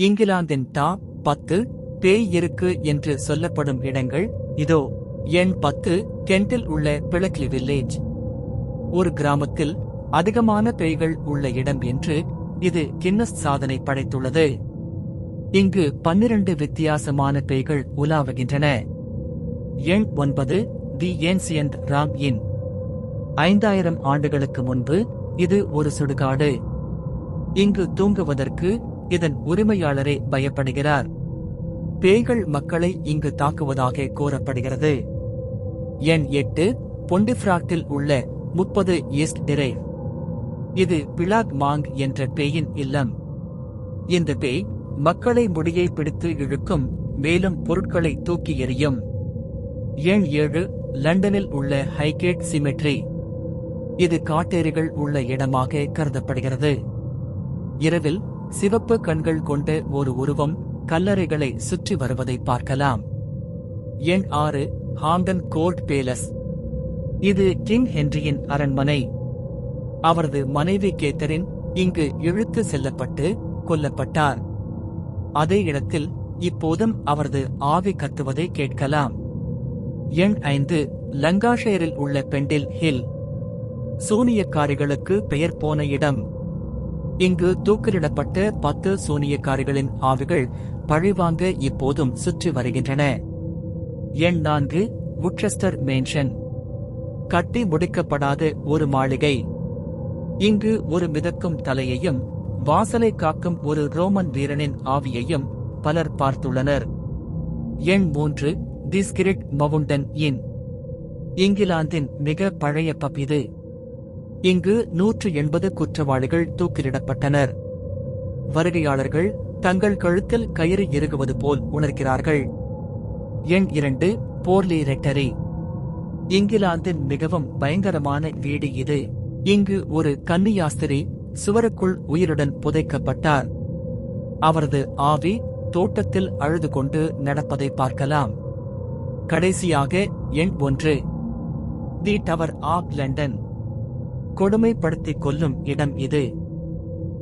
இங்கிலாந்தின் டாப் பத்து பேய் இருக்கு என்று சொல்லப்படும் இடங்கள் இதோ எண் பத்து கெண்டில் உள்ள பிளக்லி வில்லேஜ். ஒரு கிராமத்தில் அதிகமான பேய்கள் உள்ள இடம் என்று இது கின்னஸ் சாதனை படைத்துள்ளது. இங்கு பன்னிரண்டு வித்தியாசமான பேய்கள் உலாவுகின்றன. எண் ஒன்பது தி ஏன்சியன்ட் ராம் இன். ஐந்தாயிரம் ஆண்டுகளுக்கு முன்பு இது ஒரு சுடுகாடு. இங்கு தூங்குவதற்கு இதன் உரிமையாளரே பயப்படுகிறார். பேய்கள் மக்களை இங்கு தாக்குவதாக கூறப்படுகிறது. எண் எட்டு பொண்டிஃப்ராக்டில் உள்ள முப்பது ஈஸ்ட் டிரைவ் இது பிளாக் மாங் என்ற பேயின் இல்லம். இந்த பேய் மக்களை முடியை பிடித்து இழுக்கும் மேலும் பொருட்களை தூக்கி எறியும். எண் ஏழு லண்டனில் உள்ள ஹைகேட் சிமெட்ரி. இது காட்டேரிகள் உள்ள இடமாக கருதப்படுகிறது. இரவில் சிவப்பு கண்கள் கொண்ட ஒரு உருவம் கல்லறைகளை சுற்றி வருவதை பார்க்கலாம். எண் ஆறு ஹாம்டன் கோர்ட் பேலஸ். இது கிங் ஹென்ரியின் அரண்மனை. அவரது மனைவி கேத்தரின் இங்கு இழுத்து செல்லப்பட்டு கொல்லப்பட்டார். அதே இடத்தில் இப்போதும் அவரது ஆவி கத்துவதை கேட்கலாம். எண் ஐந்து லங்காஷயரில் உள்ள பெண்டில் ஹில். சூனியக்காரிகளுக்கு பெயர் போன இடம். இங்கு தூக்கிலிடப்பட்ட பத்து சூனியக்காரிகளின் ஆவிகள் பழிவாங்க இப்போதும் சுற்றி வருகின்றன. எண் நான்கு உட்செஸ்டர் மேன்ஷன். கட்டி முடிக்கப்படாத ஒரு மாளிகை. இங்கு ஒரு மிதக்கும் தலையையும் வாசலை காக்கும் ஒரு ரோமன் வீரனின் ஆவியையும் பலர் பார்த்துள்ளனர். எண் மூன்று தி ஸ்கிரிட் மவுண்டன் இன். இங்கிலாந்தின் மிக பழைய பப் இது இங்கு நூற்று எண்பது குற்றவாளிகள் தூக்கிலிடப்பட்டனர். வருகையாளர்கள் தங்கள் கழுத்தில் கயிறு இறுகுவது போல் உணர்கிறார்கள். எண் இரண்டு போர்லி ரெட்டரி. இங்கிலாந்தின் மிகவும் பயங்கரமான வீடு இது. இங்கு ஒரு கன்னியாஸ்திரி சுவருக்குள் உயிருடன் புதைக்கப்பட்டார். அவரது ஆவி தோட்டத்தில் அழுது கொண்டு நடப்பதை பார்க்கலாம். கடைசியாக எண் ஒன்று. The Tower of London. கொடுமைப்படுத்திக் கொல்லும் இடம் இது.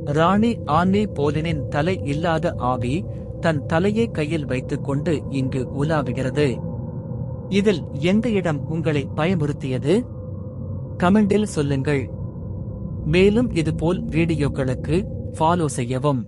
ராணி ஆன்னி போலினின் தலை இல்லாத ஆவி தன் தலையை கையில் வைத்துக் கொண்டு இங்கு உலாவுகிறது. இதில் எந்த இடம் உங்களை பயமுறுத்தியது? கமெண்டில் சொல்லுங்கள். மேலும் இதுபோல் வீடியோக்களுக்கு ஃபாலோ செய்யவும்.